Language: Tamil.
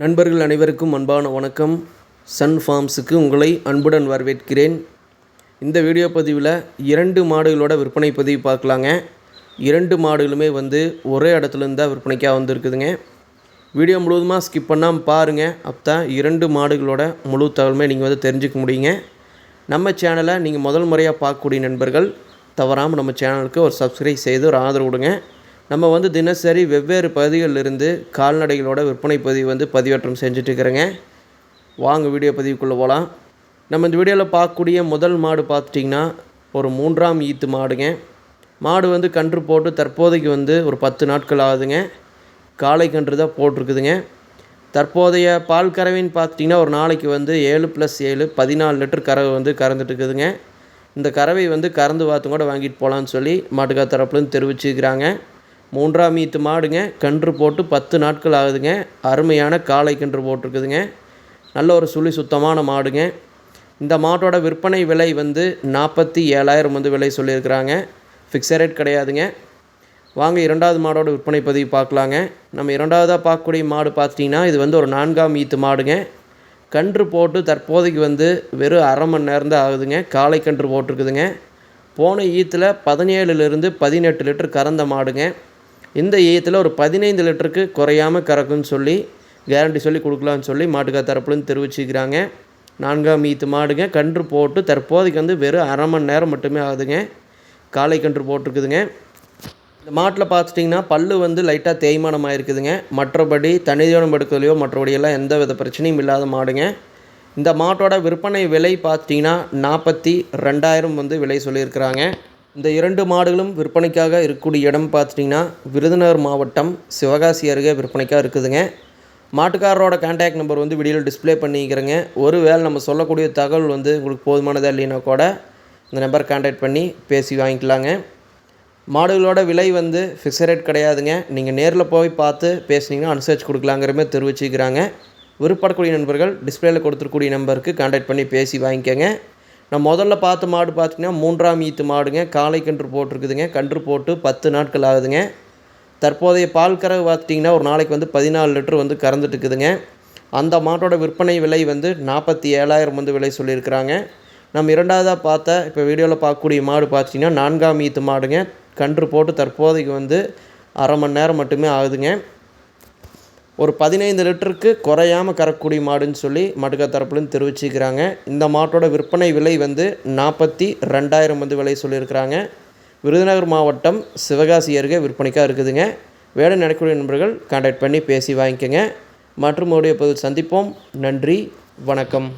நண்பர்கள் அனைவருக்கும் அன்பான வணக்கம். சன் ஃபார்ம்ஸுக்கு உங்களை அன்புடன் வரவேற்கிறேன். இந்த வீடியோ பதிவில் இரண்டு மாடுகளோட விற்பனை பதிவு பார்க்கலாங்க. இரண்டு மாடுகளுமே வந்து ஒரே இடத்துலேருந்து தான் விற்பனைக்காக வந்திருக்குதுங்க. வீடியோ முழுவதுமாக ஸ்கிப் பண்ணாமல் பாருங்கள் அப்போ தான் இரண்டு மாடுகளோட முழு தகவலுமே நீங்கள் வந்து தெரிஞ்சுக்க முடியுங்க. நம்ம சேனலை நீங்கள் முதல் முறையாக பார்க்கக்கூடிய நண்பர்கள் தவறாமல் நம்ம சேனலுக்கு ஒரு சப்ஸ்கிரைப் செய்து ஒரு ஆதரவு கொடுங்க. நம்ம வந்து தினசரி வெவ்வேறு பகுதிகளிலிருந்து கால்நடைகளோட விற்பனை பதிவு வந்து பதிவேற்றம் செஞ்சுட்டு இருக்கிறேங்க வாங்க வீடியோ பதிவுக்குள்ளே போகலாம் நம்ம இந்த வீடியோவில் பார்க்கக்கூடிய முதல் மாடு பார்த்துட்டிங்கன்னா ஒரு மூன்றாம் ஈத்து மாடுங்க. மாடு வந்து கன்று போட்டு தற்போதைக்கு வந்து ஒரு பத்து நாட்கள் ஆகுதுங்க. காலை கன்று தான் போட்டிருக்குதுங்க. தற்போதைய பால் கறவைன்னு பார்த்துட்டிங்கன்னா ஒரு நாளைக்கு வந்து ஏழு ப்ளஸ் ஏழு பதினாலு லிட்டர் கறவை வந்து கறந்துட்டு இருக்குதுங்க இந்த கறவை வந்து கறந்து பார்த்து கூட வாங்கிட்டு போகலான்னு சொல்லி மாட்டுக்கா தரப்புலேருந்து தெரிவிச்சுக்கிறாங்க மூன்றாம் ஈத்து மாடுங்க. கன்று போட்டு பத்து நாட்கள் ஆகுதுங்க. அருமையான காளை கன்று போட்டிருக்குதுங்க. நல்ல ஒரு சுழி சுத்தமான மாடுங்க. இந்த மாட்டோட விற்பனை விலை வந்து நாற்பத்தி ஏழாயிரம் வந்து விலை சொல்லியிருக்கிறாங்க. ஃபிக்ஸட் ரேட் கிடையாதுங்க. வாங்க இரண்டாவது மாடோட விற்பனை பதிவு பார்க்கலாங்க. நம்ம இரண்டாவதாக பார்க்கக்கூடிய மாடு பார்த்துட்டிங்கன்னா இது வந்து ஒரு நான்காம் ஈத்து மாடுங்க. கன்று போட்டு தற்போதைக்கு வந்து வெறும் அரை மணி நேரம் தான் ஆகுதுங்க. காளை கன்று போட்டிருக்குதுங்க. போன ஈத்தில் பதினேழுலேருந்து பதினெட்டு லிட்டர் கறந்த மாடுங்க. இந்த ஈயத்தில் ஒரு பதினைந்து லிட்டருக்கு குறையாமல் கறக்குன்னு சொல்லி கேரண்டி சொல்லி கொடுக்கலான்னு சொல்லி மாட்டுக்கா தரப்புலன்னு தெரிவிச்சுக்கிறாங்க. நான்காம் ஈத்து மாடுங்க கன்று போட்டு தற்போதைக்கு வந்து வெறும் அரை மணி நேரம் மட்டுமே ஆகுதுங்க. காலை கன்று போட்டிருக்குதுங்க. இந்த மாட்டில் பார்த்துட்டிங்கன்னா பல்லு வந்து லைட்டாக தேய்மானம் ஆயிருக்குதுங்க மற்றபடி தனிதீவனம் எடுக்கிறதுலையோ மற்றபடியெல்லாம் எந்த வித பிரச்சனையும் இல்லாத மாடுங்க. இந்த மாட்டோட விற்பனை விலை பார்த்திங்கன்னா நாற்பத்தி ரெண்டாயிரம் வந்து விலை சொல்லியிருக்கிறாங்க. இந்த இரண்டு மாடுகளும் விற்பனைக்காக இருக்கக்கூடிய இடம் பார்த்துட்டிங்கன்னா விருதுநகர் மாவட்டம் சிவகாசி அருகே விற்பனைக்காக இருக்குதுங்க. மாட்டுக்காரரோட கான்டாக்ட் நம்பர் வந்து வீடியோவில் டிஸ்பிளே பண்ணிக்கிறேங்க. ஒரு வேளை நம்ம சொல்லக்கூடிய தகவல் வந்து உங்களுக்கு போதுமானதாக இல்லைன்னா கூட இந்த நம்பர் கான்டாக்ட் பண்ணி பேசி வாங்கிக்கலாங்க. மாடுகளோட விலை வந்து ஃபிக்ஸட் ரேட் கிடையாதுங்க. நீங்கள் நேரில் போய் பார்த்து பேசுனீங்கன்னா அனுசரிச்சு கொடுக்கலாங்கிற மாதிரி தெரிவிச்சுக்கிறாங்க. விருப்பப்படக்கூடிய நண்பர்கள் டிஸ்பிளேயில் கொடுத்துருக்கூடிய நம்பருக்கு கான்டாக்ட் பண்ணி பேசி வாங்கிக்கோங்க. நான் முதல்ல பார்த்த மாடு பார்த்திங்கன்னா மூன்றாம் ஈத்து மாடுங்க. காளை கன்று போட்டிருக்குதுங்க. கன்று போட்டு பத்து நாட்கள் ஆகுதுங்க. தற்போதைய பால் கறவை பார்த்துட்டிங்கன்னா ஒரு நாளைக்கு வந்து பதினாலு லிட்டர் வந்து கறந்துட்டு இருக்குதுங்க. அந்த மாட்டோட விற்பனை விலை வந்து நாற்பத்தி ஏழாயிரம் வந்து விலை சொல்லியிருக்கிறாங்க. நம்ம இரண்டாவதாக பார்த்த இப்போ வீடியோவில் பார்க்கக்கூடிய மாடு பார்த்திங்கன்னா நான்காம் ஈத்து மாடுங்க. கன்று போட்டு தற்போதைக்கு வந்து அரை மணி நேரம் மட்டுமே ஆகுதுங்க. ஒரு பதினைந்து லிட்டருக்கு குறையாமல் கறக்கூடிய மாடுன்னு சொல்லி மாட்டுக்கா தரப்புலேருந்து தெரிவிச்சுக்கிறாங்க இந்த மாட்டோட விற்பனை விலை வந்து நாற்பத்தி ரெண்டாயிரம் வந்து விலை சொல்லியிருக்கிறாங்க. விருதுநகர் மாவட்டம் சிவகாசி அருகே விற்பனைக்காக இருக்குதுங்க. வேலை நடக்கக்கூடிய நண்பர்கள் கான்டாக்ட் பண்ணி பேசி வாங்கிக்கோங்க. மற்றும் உடைய பதில் சந்திப்போம். நன்றி. வணக்கம்.